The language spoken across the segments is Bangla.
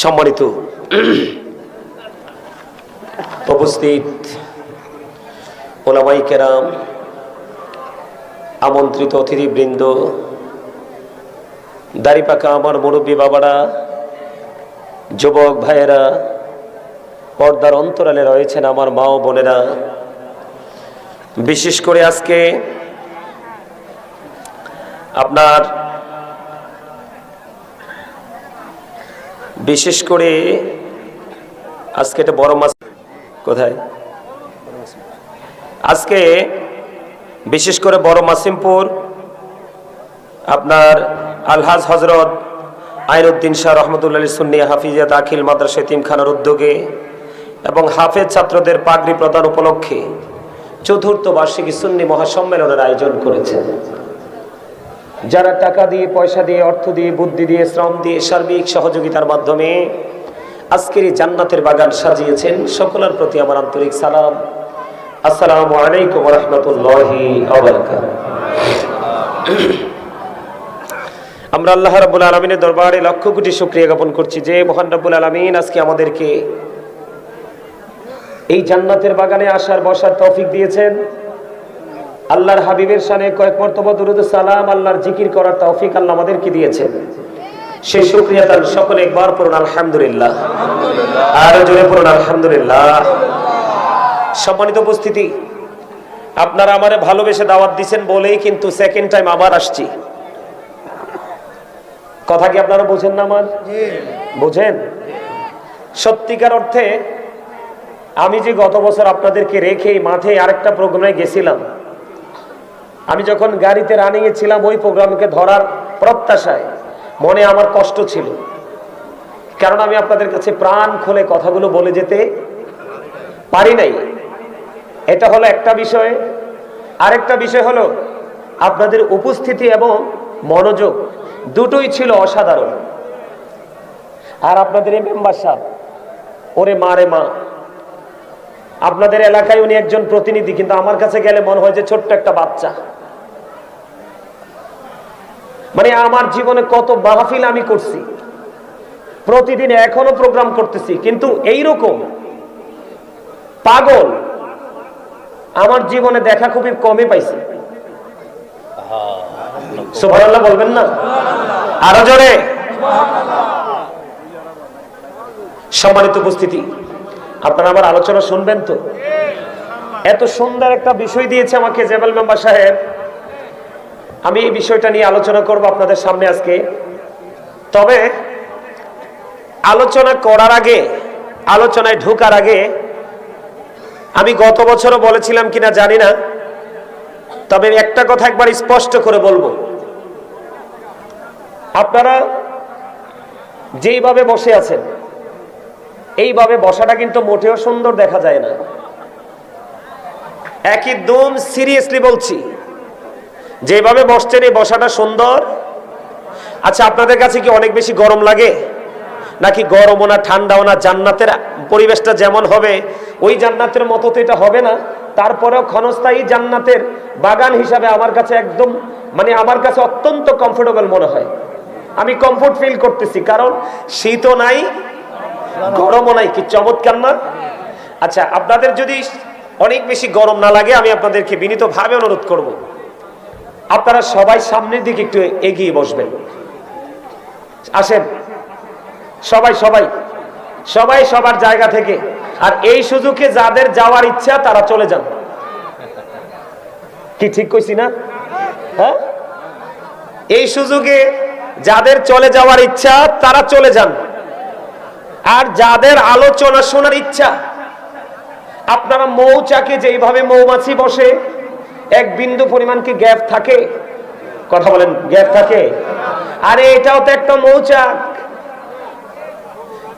সম্মানিত উপস্থিত ওলামাই কেরাম, আমন্ত্রিত অতিথিবৃন্দ, দাড়িপাকা আমার মুরব্বী বাবারা, যুবক ভাইয়েরা, পর্দার অন্তরালে রয়েছেন আমার মা ও বোনেরা। বিশেষ করে আজকে আপনার বিশেষ করে আজকে এটা বড় মাস কোথায়? আজকে বিশেষ করে বড় মাসিমপুর, আপনার আলহাজ হজরত আইনুদ্দিন শাহ রহমতুল্লাহ সুন্নিয়া হাফিজা দাখিল মাদ্রাসা তিমখানার উদ্যোগে এবং হাফেজ ছাত্রদের পাগড়ি প্রদান উপলক্ষে চতুর্থ বার্ষিকী সুন্নি মহাসম্মেলনের আয়োজন করেছেন। যারা টাকা দিয়ে, পয়সা দিয়ে, অর্থ দিয়ে, বুদ্ধি দিয়ে, শ্রম দিয়ে সার্বিক সহযোগিতার মাধ্যমে আজকের এই জান্নাতের বাগান সাজিয়েছেন, সকলের প্রতি আমার আন্তরিক সালাম। আসসালামু আলাইকুম রহমতুল্লাহি আমরা আল্লাহ রাবুল আলমিনের দরবারে লক্ষ কোটি শুক্রিয়া জ্ঞাপন করছি যে মহান রাব্বুল আলমিন আজকে আমাদেরকে এই জান্নাতের বাগানে আসার, বসার তৌফিক দিয়েছেন। আল্লাহর হাবিবের সানে কয়েক মর্তবা দুরুদ সালাম আল্লাহর জিকির করার তৌফিক আল্লাহ আমাদেরকে দিয়েছেন সেই শুক্রিয়া তার সকলে একবার পড়ুন আলহামদুলিল্লাহ। আর জোরে পড়ুন আলহামদুলিল্লাহ। সম্মানিত উপস্থিতি আপনারা আমারে ভালোবেসে দাওয়াত দিছেন বলেই কিন্তু সেকেন্ড টাইম আবার আসছি। কথা কি আপনারা বোঝেন না আমার? বোঝেন? সত্যিকার অর্থে আমি যে গত বছর আপনাদেরকে রেখে মাঠে আরেকটা প্রোগ্রামে গেছিলাম আমি যখন গাড়িতে রানিং এ ছিলাম, ওই প্রোগ্রামকে ধরার প্রত্যাশায় মনে আমার কষ্ট ছিল। কারণ আমি আপনাদের কাছে প্রাণ খুলে কথাগুলো বলে যেতে পারি নাই। এটা হলো একটা বিষয়। আরেকটা বিষয় হলো, আপনাদের উপস্থিতি এবং মনোযোগ দুটোই ছিল অসাধারণ। আর আপনাদের এই মেম্বার সাহেব ওরে মা রে মা আপনাদের এলাকায় উনি একজন প্রতিনিধি, কিন্তু আমার কাছে গেলে মনে হয় যে ছোট্ট একটা বাচ্চা। মানে আমার জীবনে কত মাহফিল আমি করছি, প্রতিদিন এখনও প্রোগ্রাম করতেছি, কিন্তু এই রকম পাগল আমার জীবনে দেখা খুবই কমই পাইছি। বলবেন না? আরও জোরে। সম্মানিত উপস্থিতি। আপনারা আমার আলোচনা শুনবেন তো? এত সুন্দর একটা বিষয় দিয়েছে আমাকে জেবেল মেম্বার সাহেব। আমি এই বিষয়টা নিয়ে আলোচনা করব আপনাদের সামনে আজকে। তবে আলোচনা করার আগে, আলোচনায় ঢোকার আগে আমি গত বছরও বলেছিলাম কিনা জানি না, তবে একটা কথা একবার স্পষ্ট করে বলব। আপনারা যেইভাবে বসে আছেন এইভাবে বসাটা কিন্তু মোটেও সুন্দর দেখা যায় না। একদম সিরিয়াসলি বলছি, যেভাবে বসছেন এই বসাটা সুন্দর। আচ্ছা আপনাদের কাছে কি অনেক বেশি গরম লাগে? নাকি গরমও না, ঠান্ডাও না, জান্নাতের পরিবেশটা যেমন হবে, ওই জান্নাতের মতো তো এটা হবে না। তারপরেও ক্ষণস্থায়ী জান্নাতের বাগান হিসাবে আমার কাছে একদম মানে আমার কাছে অত্যন্ত কমফোর্টেবল মনে হয়। আমি কমফোর্ট ফিল করতেছি, কারণ শীতও নাই গরমও নাই, কি চমৎকার না? আচ্ছা আপনাদের যদি অনেক বেশি গরম না লাগে, আমি আপনাদেরকে বিনীতভাবে অনুরোধ করব। আপনারা সবাই সামনের দিকে একটু এগিয়ে বসবেন। আসেন। সবাই সবাই। সবাই সবার জায়গা থেকে। আর এই সুযোগে যাদের যাওয়ার ইচ্ছা, তারা চলে যান। কি ঠিক কইছি না? হ্যাঁ? এই সুযোগে যাদের চলে যাওয়ার ইচ্ছা, তারা চলে যান। আর যাদের আলোচনা শোনার ইচ্ছা, আপনারা মৌচাকে যেইভাবে মৌমাছি বসে, এক বিন্দু পরিমাণ কি গ্যাপ থাকে? কথা বলেন, গ্যাপ থাকে? আরে এটাও তো একটা মৌচাক।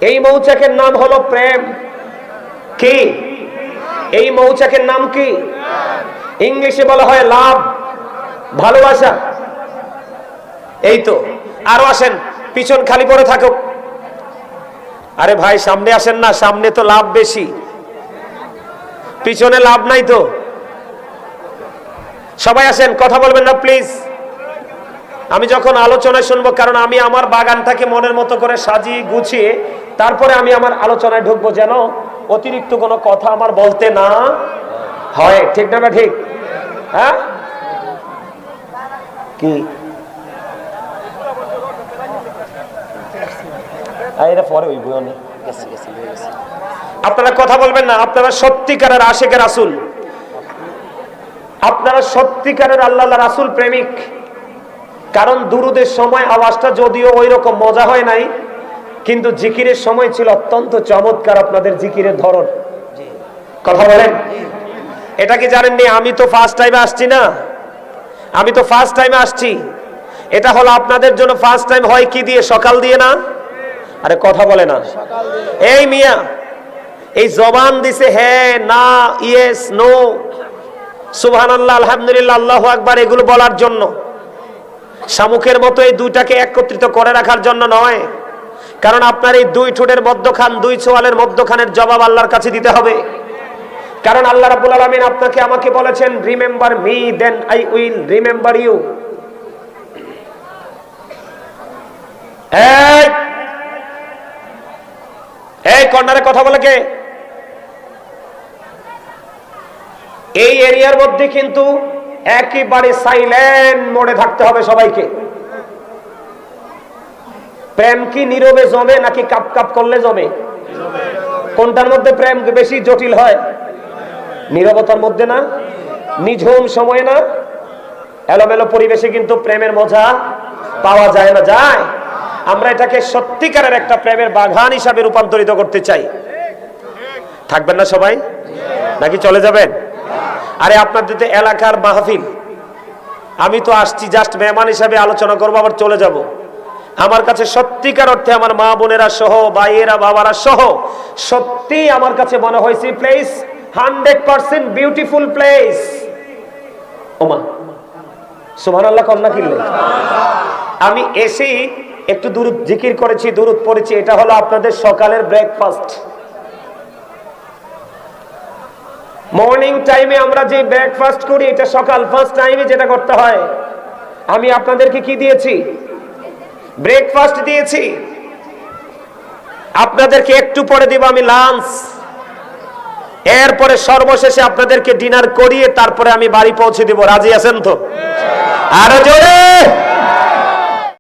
এই মৌচাকের নাম হলো প্রেম। কি? এই মৌচাকের নাম কি? ইংলিশে বলা হয় লাভ, ভালোবাসা। এই তো, আরও আসেন, পিছন খালি পড়ে থাকুক। আরে ভাই, সামনে আসেন না, সামনে তো লাভ বেশি। পিছনে লাভ নাই তো। সবাই আসেন, কথা বলবেন না, প্লিজ। আমি যখন আলোচনা শুনব, কারণ আমি আমার বাগানটাকে মনের মতো করে সাজিয়ে গুছিয়ে তারপরে আমি আমার আলোচনায় ঢুকবো, যেন অতিরিক্ত কোনো কথা আমার বলতে না হয়। ঠিক না ঠিক? হ্যাঁ? কি? আর এটা পরে ওই বই অনেক আপনারা কথা বলবেন না আপনারা সত্যিকারের আশেকের রাসুল। আপনারা সত্যিকারের আল্লাহ রাসুল প্রেমিক। কারণ দুরুদের সময় আওয়াজটা যদিও ওই রকম মজা হয় নাই কিন্তু জিকিরের সময় ছিল অত্যন্ত চমৎকার আপনাদের জিকিরের ধরন। কথা বলেন? এটা কি জানেননি? আমি তো ফার্স্ট টাইমে আসছি না। আমি তো ফার্স্ট টাইমে আসছি। এটা হলো আপনাদের জন্য ফার্স্ট টাইম হয় কি দিয়ে? সকাল দিয়ে না? আরে কথা বলে না। এই মিয়া, এই জবান দিছে হ্যাঁ না, ইয়েস, নো। সুবহান আল্লাহ আলহামদুলিল্লাহ, আল্লাহ আকবার, এগুলো বলার জন্য। শামুকের মতো এই দুইটাকে একত্রিত করে রাখার জন্য নয়। কারণ আপনার এই দুই ঠোঁটের মধ্যখান, দুই চোয়ালের মধ্যখানের জবাব আল্লাহর কাছে দিতে হবে। কারণ আল্লাহ রাব্বুল আলামিন আপনাকে আমাকে বলেছেন remember me then I will remember you এই! এই কর্নারে কথা বলে কে? এই এরিয়ার মধ্যে কিন্তু একেবারে সাইলেন্ট মোডে থাকতে হবে সবাইকে। প্রেম কি নীরবে জমে নাকি কাপ কাপ করলে জমে? কোনটার মধ্যে প্রেম বেশি জটিল হয়? নীরবতার মধ্যে না? নিঝুম সময় না? এলোমেলো পরিবেশে কিন্তু প্রেমের মজা পাওয়া যায় না, যায়। আমরা এটাকে সত্যিকারের একটা প্রেমের বাগান হিসাবে রূপান্তরিত করতে চাই। থাকবেন না সবাই? নাকি চলে যাবেন? আরে আপনাদের তো এলাকার মাহফিল। আমি তো আসছি জাস্ট মেহমান হিসাবে আলোচনা করব, আবার চলে যাব। আমার কাছে সত্যিকার অর্থে আমার মা বোনেরা সহ, ভাইয়েরা, বাবারা সহ সত্যি আমার কাছে মনে হয়েছে place hundred percent beautiful place ওমা সুমান আল্লাহ কন্যা কিনলে? আমি এসেই একটু দূরত জিকির করেছি, দূরত পড়েছি, এটা হলো আপনাদের সকালের ব্রেকফাস্ট মর্নিং টাইমে আমরা যে ব্রেকফাস্ট করি, এটা সকাল ফার্স্ট টাইমে যেটা করতে হয়। আমি আপনাদেরকে কি দিয়েছি? ব্রেকফাস্ট দিয়েছি। আপনাদেরকে একটু পরে দিব আমি লাঞ্চ এরপরে সর্বশেষে আপনাদেরকে ডিনার করিয়ে তারপরে আমি বাড়ি পৌঁছে দিব। রাজি আছেন তো? আরও জোরে!